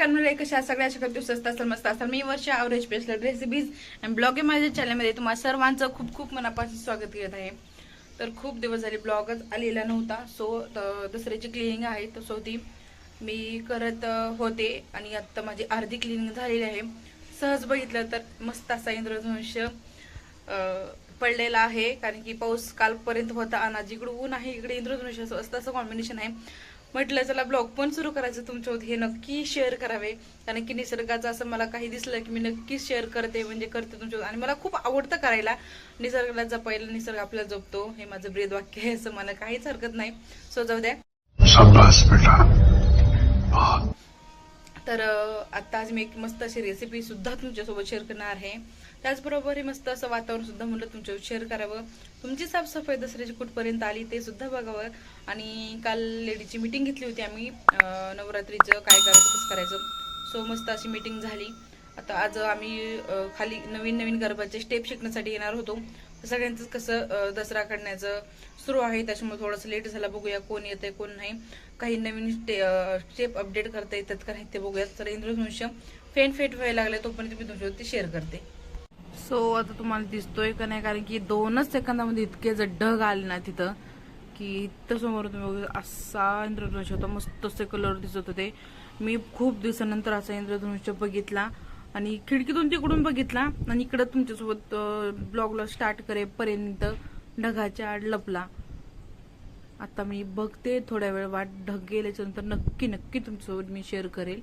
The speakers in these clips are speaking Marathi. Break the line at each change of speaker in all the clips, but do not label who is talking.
सगळे कशा सगळ्या अशा दिवस असतात मस्त असतात मी वर्षा आवरेज स्पेशल रेसिपीज आणि ब्लॉग आहे माझ्या चॅनलमध्ये तुम्हाला सर्वांचं खूप खूप मनापासून स्वागत करत आहे. तर खूप दिवस झाले ब्लॉगच आलेला नव्हता. सो दसऱ्याची क्लिनिंग आहे तर सो ती मी करत होते. आणि आत्ता माझी अर्धी क्लिनिंग झालेली आहे. सहज बघितलं तर मस्त असा इंद्रधनुष्य पडलेला आहे. कारण की पाऊस कालपर्यंत होता. आणि जिकडे ऊन आहे इकडे इंद्रधनुष्य असं असं कॉम्बिनेशन आहे. म्हटलं चला ब्लॉग पण सुरू करायचं तुमच्यासोबत हे नक्की शेअर करावे. कारण की निसर्गाचं असं मला काही दिसलं की मी नक्कीच शेअर करते म्हणजे करते तुमच्यासोबत आणि मला खूप आवडतं करायला. निसर्गाला जपायला निसर्ग आपल्याला जपतो. हे माझं ब्रेद वाक्य आहे असं मला काहीच हरकत नाही. सो जाऊ द्या. तर आता आज मी एक मस्त अशी रेसिपी सुद्धा तुमच्यासोबत शेअर करणार आहे. त्याचबरोबर हे मस्त असं वातावरण सुद्धा म्हणलं तुमच्या शेअर करावं. तुमची साफसफाई दसऱ्याची कुठपर्यंत आली ते सुद्धा बघावं. आणि काल लेडीची मीटिंग घेतली होती आम्ही. नवरात्रीचं काय करायचं कसं करायचं. सो मस्त अशी मीटिंग झाली. आता आज आम्ही खाली नवीन नवीन गरबाचे स्टेप शिकण्यासाठी येणार होतो. सगळ्यांचंच कसं दसरा काढण्याचं सुरू आहे. त्याच्यामुळे थोडंसं लेट झाला बघूया कोण येतंय कोण नाही. काही नवीन स्टे स्टेप अपडेट करता येतात का नाही ते बघूयात तर इंद्रधनुष्य फेंट फेट व्हायला लागले तोपर्यंत मी तुमच्यावरती शेअर करते. सो आता तुम्हाला दिसतोय का नाही? कारण की दोनच सेकंदामध्ये इतके जर ढग आले ना तिथं की इथं समोर तुम्ही बघू असा इंद्रधनुष्य होता मस्त असे कलर दिसत होते. मी खूप दिवसानंतर असा इंद्रधनुष्य बघितला आणि खिडकीतून तिकडून बघितला आणि इकडं तुमच्यासोबत ब्लॉगला स्टार्ट करेपर्यंत ढगाच्या आड लपला. आता मी बघते थोड्या वेळ वाट ढग गेल्याच्यानंतर नक्की नक्की तुमच्यासोबत मी शेअर करेल.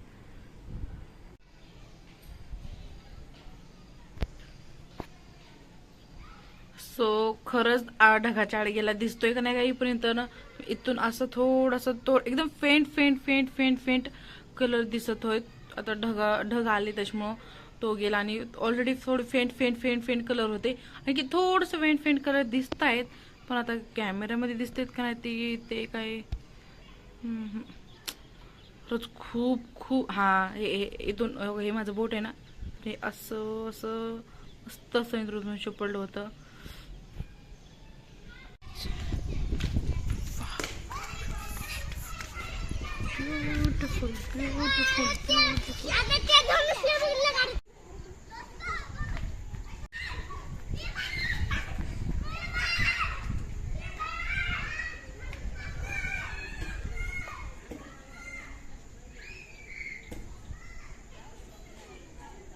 सो खरंच आ- ढगाच्या आड गेला. दिसतोय का नाही का इथपर्यंत? ना इथून असं थोडंसं तो एकदम faint faint faint faint faint colour दिसत होय आता ढगा ढग आले त्याच्यामुळं तो गेला आणि ऑलरेडी थोडे faint faint faint faint colour होते. आणि की थोडंसं फेंट फेंट कलर दिसत आहेत पण आता कॅमेऱ्यामध्ये दिसतेत का नाही ते ते काय? खरंच खूप खूप हा हे हे- इथून हे माझं बोट आहे ना. हे असं असं मस्त असं इंद्रधनुष्य पडलं होतं. ब्युटिफुल ब्युटिफुल ब्युटिफुल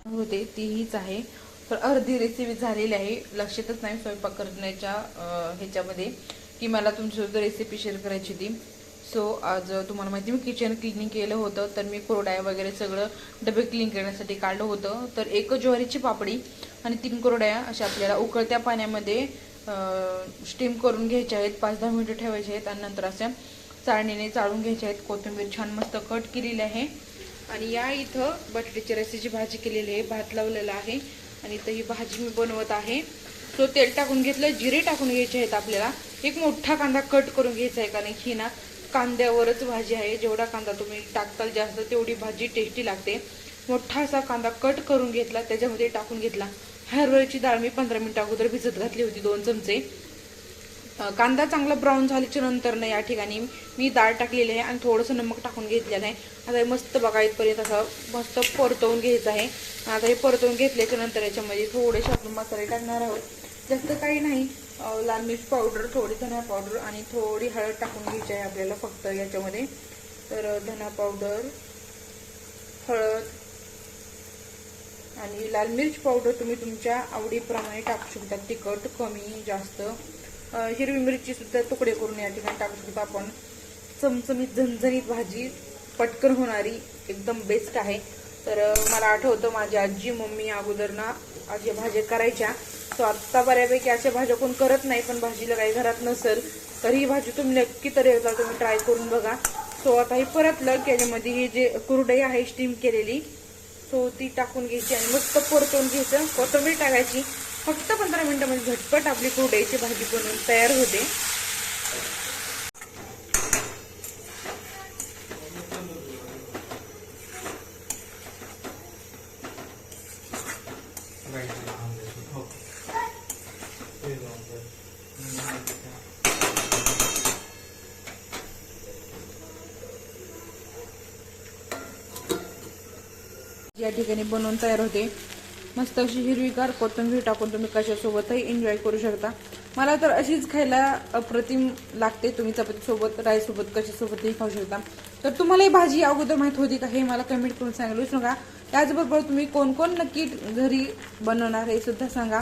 होते तीहीच आहे. तर अर्धी रेसिपी झालेली आहे. लक्षातच नाही स्वयंपाक करण्याच्या ह्याच्यामध्ये की मला तुमच्यासोबत रेसिपी शेअर करायची होती. सो आज तुम्हाला माहिती मी किचन क्लिनिंग केलं होतं तर मी कोरड्या वगैरे सगळं डबे क्लीन करण्यासाठी काढलं होतं. तर एक ज्वारीची पापडी आणि तीन कोरड्या अशा आपल्याला उकळत्या पाण्यामध्ये स्टीम करून घ्यायच्या आहेत पाच दहा मिनिटं ठेवायचे आहेत आणि नंतर अशा चाळणीने चाळून घ्यायच्या आहेत. कोथिंबीर छान मस्त कट केलेली आहे. आणि या इथं बटाट्याची रस्सीची भाजी केलेली आहे भात लावलेला आहे आणि इथं ही भाजी मी बनवत आहे. सो तेल टाकून घेतलं जिरे टाकून घ्यायचे आहेत आपल्याला. एक मोठा कांदा कट करून घ्यायचा आहे कारण ही ना कांद्यावरच भाजी आहे. जेवढा कांदा तुम्ही टाकताल जास्त तेवढी भाजी टेस्टी लागते. मोठा असा कांदा कट करून घेतला त्याच्यामध्ये टाकून घेतला. हरभऱ्याची डाळ मी पंधरा मिनिटं अगोदर भिजत घातली होती दोन चमचे. कांदा चांगला ब्राऊन झाल्याच्यानंतर ना या ठिकाणी मी डाळ टाकलेली आहे आणि थोडंसं नमक टाकून घेतलेलं आहे. आता हे मस्त बघा इथपर्यंत असं मस्त परतवून घ्यायचं आहे. आता हे परतवून घेतल्याच्या नंतर याच्यामध्ये थोडेसे आपण मसाले टाकणार आहोत. जास्त काही नाही. लाल मिर्च पावडर थोडी धना पावडर आणि थोडी हळद टाकून घ्यायची आहे आपल्याला फक्त याच्यामध्ये. तर धना पावडर हळद आणि लाल मिर्च पावडर तुम्ही तुमच्या आवडीप्रमाणे टाकू शकता. तिखट कमी जास्त. हिरवी मिरची सुद्धा तुकडे करून या ठिकाणी टाकू शकतो आपण. चमचमीत झणझणीत भाजी पटकन होणारी एकदम बेस्ट आहे. तर मला आठवतं माझी आजी मम्मी अगोदर ना अशा भाज्या करायच्या. सो आत्ता बऱ्यापैकी अशा भाज्या कोण करत नाही पण भाजीला काही घरात नसेल तर ही भाजी तुम्ही नक्की तर एकदा तुम्ही ट्राय करून बघा. सो आता ही परतलं की याच्यामध्ये ही जे कुरडई आहे स्टीम केलेली सो ती टाकून घ्यायची आणि मस्त परतवून घ्यायचं. कोथंबीर टाकायची. फक्त पंधरा मिनटामध्ये झटपट आपली कुरडईची भाजी बनवून तयार होते. या ठिकाणी बनवून तयार होते. मस्त अशी हिरवीगार कोथिंबीर टाकून तुम्ही कशासोबतही एन्जॉय करू शकता. मला तर अशीच खायला अप्रतिम लागते. तुम्ही चपातीसोबत राईसोबत कशासोबतही खाऊ शकता. तर तुम्हाला ही भाजी अगोदर माहीत होती का हे मला कमेंट करून सांगायला विसरू नका. त्याचबरोबर तुम्ही कोण कोण नक्की घरी बनवणार हे सुद्धा सांगा.